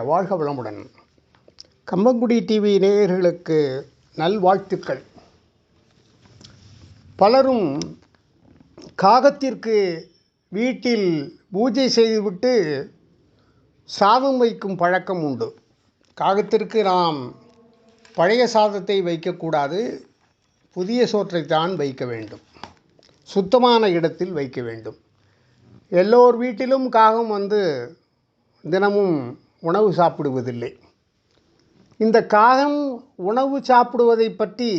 வாழ்க வளமுடன். கம்பங்குடி டிவி நேயர்களுக்கு நல்வாழ்த்துக்கள். பலரும் காகத்திற்கு வீட்டில் பூஜை செய்துவிட்டு சாதம் வைக்கும் பழக்கம் உண்டு. காகத்திற்கு நாம் பழைய சாதத்தை வைக்கக்கூடாது புதிய சோற்றைத்தான் வைக்க வேண்டும். சுத்தமான இடத்தில் வைக்க வேண்டும். எல்லோர் வீட்டிலும் காகம் வந்து தினமும் உணவு சாப்பிடுவதில்லை. இந்த காகம் உணவு சாப்பிடுவதை பற்றி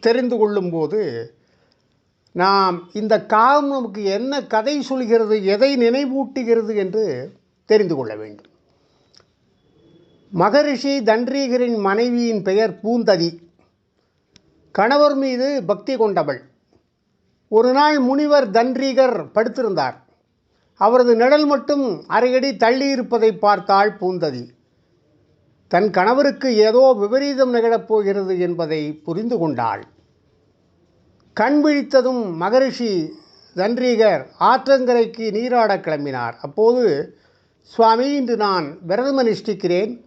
தெரிந்து கொள்ளும்போது நாம் இந்த காகம் நமக்கு என்ன கதை சொல்கிறது எதை நினைவூட்டுகிறது என்று தெரிந்து கொள்ள வேண்டும். மகரிஷி தன்றீகரின் மனைவியின் பெயர் பூந்ததி. கணவர் மீது பக்தி கொண்டவள். ஒரு நாள் முனிவர் தன்றீகர் படுத்திருந்தார். அவரது நிழல் மட்டும் அரையடி தள்ளி இருப்பதை பார்த்தாள் பூந்ததி. தன் கணவருக்கு ஏதோ விபரீதம் நிகழப் போகிறது என்பதை புரிந்து கொண்டாள். கண் விழித்ததும் மகரிஷி தன்றீகர் ஆற்றங்கரைக்கு நீராடக் கிளம்பினார். அப்போது சுவாமி இன்று நான் விரதம் அனுஷ்டிக்கிறேன்.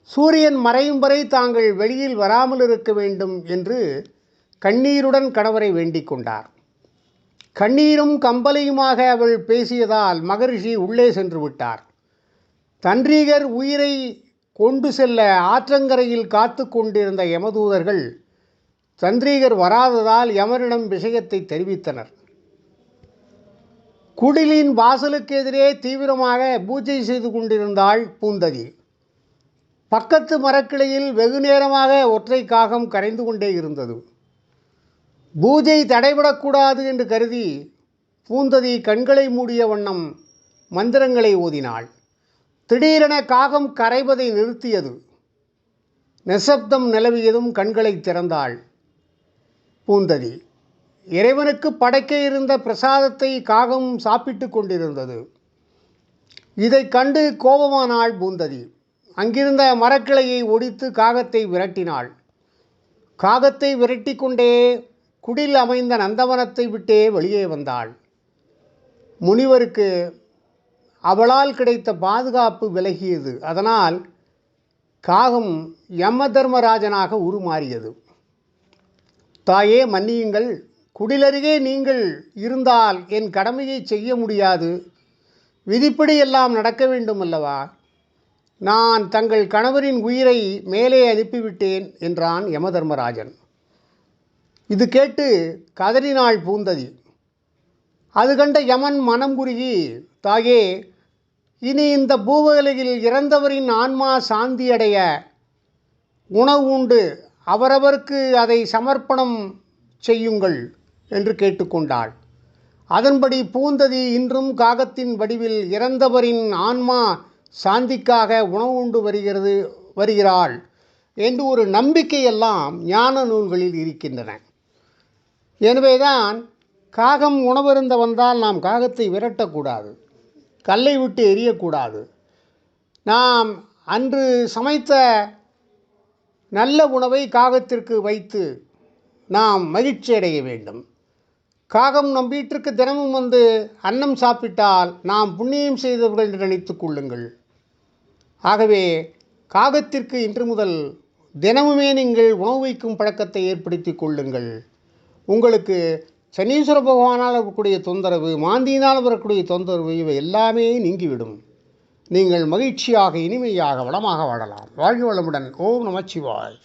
சூரியன் மறையும் வரை தாங்கள் வெளியில் வராமல் இருக்க வேண்டும் என்று கண்ணீருடன் கணவரை வேண்டிக் கொண்டார். கண்ணீரும் கம்பலையுமாக அவள் பேசியதால் மகரிஷி உள்ளே சென்று விட்டார். தன்றீகர் உயிரை கொண்டு செல்ல ஆற்றங்கரையில் காத்து கொண்டிருந்த யமதூதர்கள் தந்திரீகர் வராததால் யமரிடம் விஷயத்தை தெரிவித்தனர். குடிலின் வாசலுக்கு எதிரே தீவிரமாக பூஜை செய்து கொண்டிருந்தாள் பூந்ததி. பக்கத்து மரக்கிளையில் வெகு நேரமாக ஒற்றை காகம் கரைந்து கொண்டே இருந்தது. பூஜை தடைபடக்கூடாது என்று கருதி பூந்ததி கண்களை மூடிய வண்ணம் மந்திரங்களை ஓதினாள். திடீரென காகம் கரைவதை நிறுத்தியது. நிசப்தம் நிலவியதும் கண்களை திறந்தாள் பூந்ததி. இறைவனுக்கு படைக்க இருந்த பிரசாதத்தை காகம் சாப்பிட்டு கொண்டிருந்தது. இதை கண்டு கோபமானாள் பூந்ததி. அங்கிருந்த மரக்கிளையை ஒடித்து காகத்தை விரட்டினாள். காகத்தை விரட்டி கொண்டே குடில் அமைந்த நந்தவனத்தை விட்டே வெளியே வந்தாள். முனிவருக்கு அவளால் கிடைத்த பாதுகாப்பு விலகியது. அதனால் காகம் யம தர்மராஜனாக உருமாறியது. தாயே மன்னியுங்கள். குடிலருகே நீங்கள் இருந்தால் என் கடமையை செய்ய முடியாது. விதிப்படி எல்லாம் நடக்க வேண்டும் அல்லவா நான் தங்கள் கணவரின் உயிரை மேலே அனுப்பிவிட்டேன் என்றான் யமதர்மராஜன். இது கேட்டு கதறினாள் பூந்ததி. அது கண்ட யமன் மனம் குறுகி தாயே இனி இந்த பூவலையில் இறந்தவரின் ஆன்மா சாந்தியடைய உணவு உண்டு. அவரவருக்கு அதை சமர்ப்பணம் செய்யுங்கள் என்று கேட்டுக்கொண்டாள். அதன்படி பூந்ததி இன்றும் காகத்தின் வடிவில் இறந்தவரின் ஆன்மா சாந்திக்காக உணவு உண்டு வருகிறது வருகிறாள் என்று ஒரு நம்பிக்கையெல்லாம் ஞான நூல்களில் இருக்கின்றன. எனவேதான் காகம் உணவருந்த வந்தால் நாம் காகத்தை விரட்டக்கூடாது கல்லை விட்டு எரியக்கூடாது. நாம் அன்று சமைத்த நல்ல உணவை காகத்திற்கு வைத்து நாம் மகிழ்ச்சி அடைய வேண்டும். காகம் நம் வீட்டிற்கு தினமும் வந்து அன்னம் சாப்பிட்டால் நாம் புண்ணியம் செய்தவர்கள் என்று நினைத்து கொள்ளுங்கள். ஆகவே காகத்திற்கு இன்று முதல் தினமுமே நீங்கள் உணவு வைக்கும் பழக்கத்தை ஏற்படுத்தி கொள்ளுங்கள். உங்களுக்கு சனீஸ்வர பகவானால் வரக்கூடிய தொந்தரவு மாந்தியினால் வரக்கூடிய தொந்தரவு இவை எல்லாமே நீங்கிவிடும். நீங்கள் மகிழ்ச்சியாக இனிமையாக வளமாக வாழலாம். வாழ்க வளமுடன். ஓம் நமச்சிவாய்.